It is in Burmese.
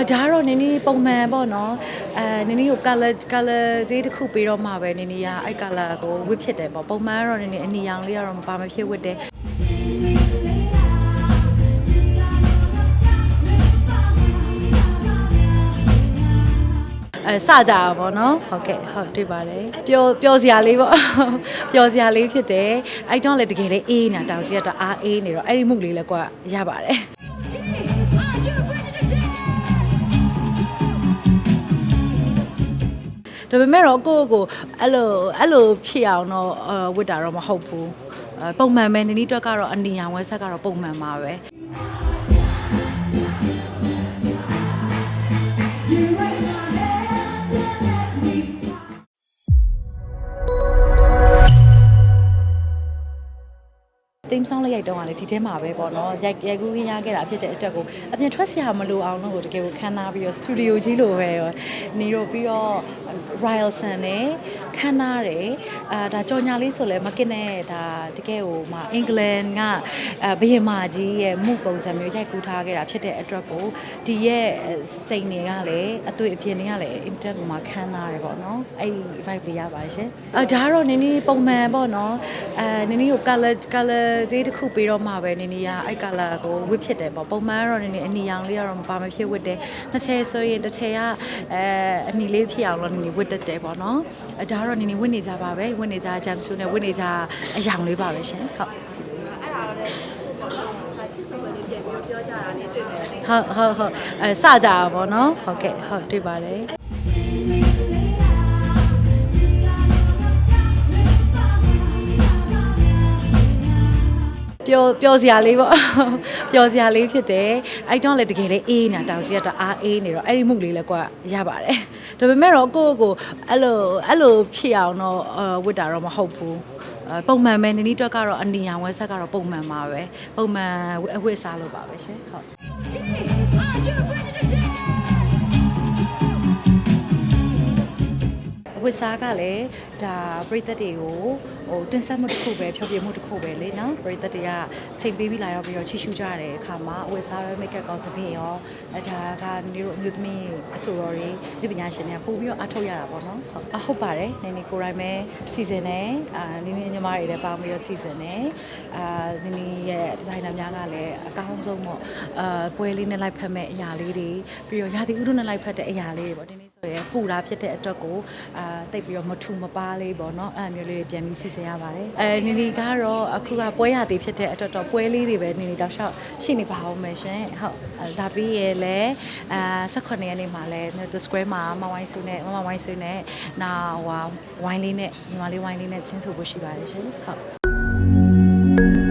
အာဒါကတော့နင်းနီးပုံမှန်ပေါ့နော်အဲနင်းနီးကို color color လေးတစ်ခုပေးတော့မှပဲနင်းနီးကအဲ့ color ကိုဝစ်ဖြစ်တယ်ပေါ့ပုံမှန်ကတော့နင်းနီးအနီရောင်လေးကတော့မပါမဖြစ်ဝစ်တယ်အဲစကြတာပေါ့နော်ဟုတ်ကဲ့ဟုတ်တွေ့ပါတယ်ပျော်ပျော်စရာလေးပေါ့ပျော်စရာလေးဖြစ်တယ်အဲ့တော့လည်းတကယ်လေးအေးနေတာတောင်ကြီးကတော့အားအေးနေတော့အဲ့ဒီမှုလေးလည်းကွာရပါတယ် ဒါပေမဲ့တော့ကိုယ့်ကိုယ်အဲ့လိုအဲ့လိုဖြစ်အောင်တော့အဲဝတ်တာတော့မဟုတ်ဘူးအဲပုံမှန်ပဲနင်းနီးတွက်ကတော့အနီရောင်ဝဲဆက်ကတော့ပုံမှန်ပါပဲ တိမ်ဆောင်လေးရိုက်တော့ကလေဒီထဲမှာပဲပေါ့နော်ရိုက်ရိုက်ကူးရင်းရခဲ့တာဖြစ်တဲ့အတွက်ကိုအပြင်ထွက်စရာမလိုအောင်လို့ကိုတကယ်ကိုခန်းနာပြီးတော့စတူဒီယိုကြီးလိုပဲရောနေတော့ပြီးတော့ Royal Sun နဲ့ခန်းနာတယ် အာဒါကြော်ညာလေးဆိုလဲမကစ်နဲ့ဒါတကယ်ကိုမှအင်္ဂလန်ကအဲဘယင်မာကြီးရဲ့မှုပုံစံမျိုးရိုက်ကူးထားခဲ့တာဖြစ်တဲ့အတွက်ကိုဒီရဲ့စိန်တွေကလည်းအသွေးအပြင်တွေကလည်း internet ကိုမှခန်းနာတယ်ပေါ့နော်အဲ့ vibe လေးရပါတယ်ရှင်အာဒါကတော့နင်းနီးပုံမှန်ပေါ့နော်အဲနင်းနီးကို color color လေးတစ်ခုပေးတော့မှပဲနင်းနီးကအဲ့ color ကိုဝစ်ဖြစ်တယ်ပေါ့ပုံမှန်ကတော့နင်းနီးအနီရောင်လေးကတော့မပါမဖြစ်ဝစ်တယ်နှစ်ချဲဆိုရင်တစ်ချဲကအဲအနီလေးဖြစ်အောင်လို့နင်းနီးဝစ်တတ်တယ်ပေါ့နော်အဲဒါကတော့နင်းနီးဝစ်နေကြပါပဲဝစ်နေကြ jam suit နဲ့ဝစ်နေကြအယောင်လေးပါပဲရှင်ဟုတ်အဲ့ဒါလည်းချစ်ပေါ့နော်ချစ်ဆိုပဲလေးပြန်ပြီးပြောကြတာလေးတွေ့တယ်ဟုတ်ဟုတ်ဟုတ်အဲစကြတာပေါ့နော်ဟုတ်ကဲ့ဟုတ်တွေ့ပါတယ် ပျော်ပျော်စရာလေးပေါ့ပျော်စရာလေးဖြစ်တယ်အဲ့တော့လည်းတကယ်လေးအေးနေတာတောင်ကြီးကတော့အားအေးနေတော့အဲ့ဒီမှုလေးလည်းကွာရပါတယ်ဒါပေမဲ့တော့ကိုယ့်ကိုယ်အဲ့လိုအဲ့လိုဖြစ်အောင်တော့အဲဝတ်တာတော့မဟုတ်ဘူးအဲပုံမှန်ပဲနင်းနီးတွက်ကတော့အနီရောင်ဝဲဆက်ကတော့ပုံမှန်ပါပဲပုံမှန်အဝတ်စားလို့ပါပဲရှင်ဟုတ်ဝစ်စားကလည်းဒါပရိသတ်တွေကို ဟိုတင်ဆက်မှုတစ်ခုပဲဖြောပြမှုတစ်ခုပဲလေနော်ပရိသတ်တွေကချိန်ပေးပြီးလာရောက်ပြီးတော့ချီရှူကြတဲ့အခါမှာဝစ်စားပဲမိတ်ကပ်ကောင်းစပင်းရောအဲဒါကနေတို့အမျိုးသမီးအဆိုတော်တွေဒီပညာရှင်တွေကပို့ပြီးတော့အထောက်ရတာပေါ့နော်ဟုတ်အဟုတ်ပါတယ်နေနေကိုယ်တိုင်ပဲစီစဉ်နေအာနေနေညီမတွေလည်းပေါင်းပြီးတော့စီစဉ်နေအာနေနေရဲ့ဒီဇိုင်နာများကလည်းအကောင်းဆုံးပေါ့အာပွဲလေးနဲ့လိုက်ဖက်မဲ့အရာလေးတွေပြီးတော့ရာသီဥတုနဲ့လိုက်ဖက်တဲ့အရာလေးတွေပေါ့ဒီနေ့ဆိုရင်ပူတာဖြစ်တဲ့အတွက်ကိုအာတိတ်ပြီးတော့မထူမပါလေးပေါ့နော်အဲ့လိုမျိုးလေးတွေပြန်ပြီးစီစဉ်ရပါတယ်အဲနေနေကတော့အခုကပွဲရသေးဖြစ်တဲ့အတွက်တော့ပွဲလေးတွေပဲနေနေတောက်လျှောက်ရှိနေပါအောင်မယ်ရှင်ဟုတ်အဲဒါပြီးရလဲအာ18ရက်နေ့မှာလဲ The Square မှာမဝိုင်းစုနဲ့မမဝိုင်းစုနဲ့နာဟိုဝိုင်းလေးနဲ့ညီမလေးဝိုင်းလေးနဲ့ချင်းဆိုဖို့ရှိပါတယ်ရှင်ဟုတ်